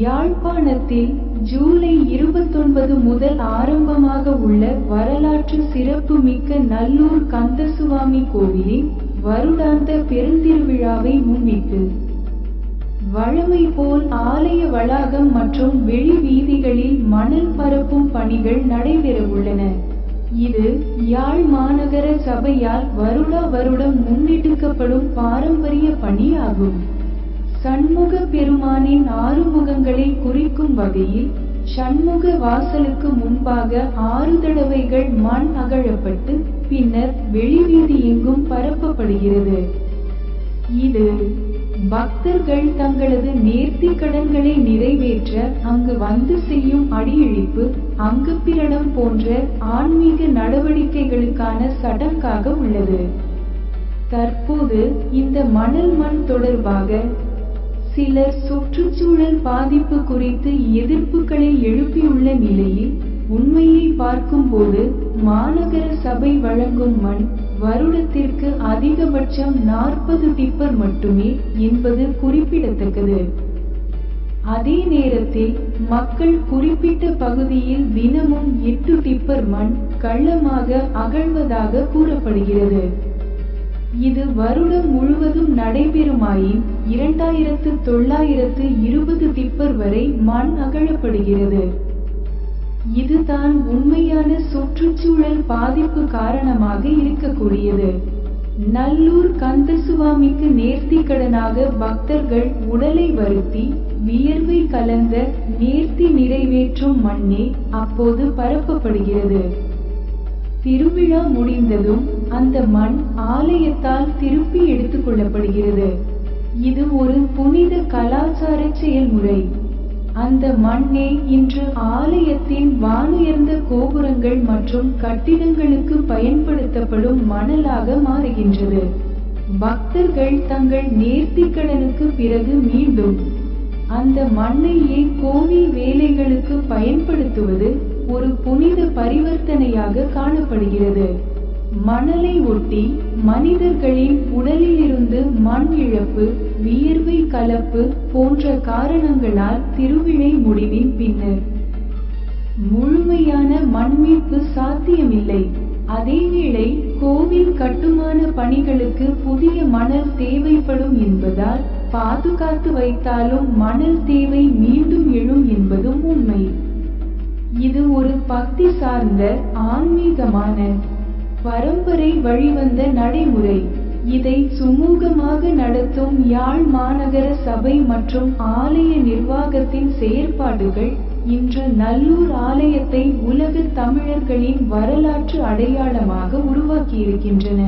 யாழ்ப்பாணத்தில் ஜூலை இருபத்தொன்பது முதல் ஆரம்பமாக உள்ள வரலாற்று சிறப்புமிக்க நல்லூர் கந்தசுவாமி கோவிலின் வருடாந்த பெருந்திருவிழாவை முன்னிட்டு வழமை போல் ஆலய வளாகம் மற்றும் வெளி வீதிகளில் மணல் பரப்பும் பணிகள் நடைபெறவுள்ளன இது யாழ் மாநகர சபையால் வருடா வருடம் முன்னெடுக்கப்படும் பாரம்பரிய பணியாகும். சண்முக பெருமானின் ஆறுமுகங்களை குறிக்கும் வகையில் சண்முக வாசலுக்கு முன்பாக ஆறு தடவைகள் மண் அகழப்பட்டு பின்னர் வெளிவீதி எங்கும் பரப்பப்படுகிறது. இது பக்தர்கள் தங்களது நேர்த்தி கடன்களை நிறைவேற்ற அங்கு வந்து செய்யும் அடியெழிப்பு அங்குப்பிரணம் போன்ற ஆன்மீக நடவடிக்கைகளுக்கான சடங்காக உள்ளது. தற்போது இந்த மணல் மண் தொடர்பாக சிலர் சுற்றுச்சூழல் பாதிப்பு குறித்து எதிர்ப்புகளை எழுப்பியுள்ள நிலையில் உண்மையை பார்க்கும்போது மாநகர சபை வழங்கும் மண் வருடத்திற்கு அதிகபட்சம் நாற்பது டிப்பர் மட்டுமே என்பது குறிப்பிடத்தக்கது. அதே நேரத்தில் மக்கள் குறிப்பிட்ட பகுதியில் தினமும் எட்டு டிப்பர் மண் கள்ளமாக அகழ்வதாக கூறப்படுகிறது. இது வருடம் முழுவதும் நடைபெறுமாயின் இரண்டாயிரத்து தொள்ளாயிரத்து இருபது டிப்பர் வரை மண் அகழப்படுகிறது இதுதான் உண்மையான சுற்றுச்சூழல் பாதிப்பு காரணமாக இருக்கக்கூடியது. நல்லூர் கந்தசுவாமிக்கு நேர்த்திக்கடனாக பக்தர்கள் உடலை வருத்தி வியர்வை கலந்த நேர்த்தி நிறைவேற்றும் மண்ணே அப்போது பரப்பப்படுகிறது. திருவிழா முடிந்ததும் அந்த மண் ஆலயத்தால் திருப்பி எடுத்துக் கொள்ளப்படுகிறது. இது ஒரு புனித கலாச்சார செயல்முறை. அந்த மண்ணே இன்று ஆலயத்தின் வானுயர்ந்த கோபுரங்கள் மற்றும் கட்டிடங்களுக்கு பயன்படுத்தப்படும் மணலாக மாறுகின்றது. பக்தர்கள் தங்கள் நேர்த்திக்கடனுக்கு பிறகு மீண்டும் அந்த மண்ணையே கோவில் வேலைகளுக்கு பயன்படுத்துவது பரிவர்த்தனையாக காணப்படுகிறது. மணலை ஒட்டி மனிதர்களின் உடலிலிருந்து மண் இழப்பு வியர்வை கலப்பு போன்ற காரணங்களால் திருவிழை முடிவின் பின்னர். முழுமையான மண்மீட்பு சாத்தியமில்லை. அதேவேளை கோவில் கட்டுமான பணிகளுக்கு புதிய மணல் தேவைப்படும் என்பதால் பாதுகாத்து வைத்தாலும் மணல் தேவை மீண்டும் எழும் என்பதும் உண்மை. இது ஒரு பக்தி சார்ந்த ஆன்மீகமான பரம்பரை வழிவந்த நடைமுறை. இதை சுமூகமாக நடத்தும் யாழ் மாநகர சபை மற்றும் ஆலய நிர்வாகத்தின் செயற்பாடுகள் இன்று நல்லூர் ஆலயத்தை உலக தமிழர்களின் வரலாற்று அடையாளமாக உருவாக்கியிருக்கின்றன.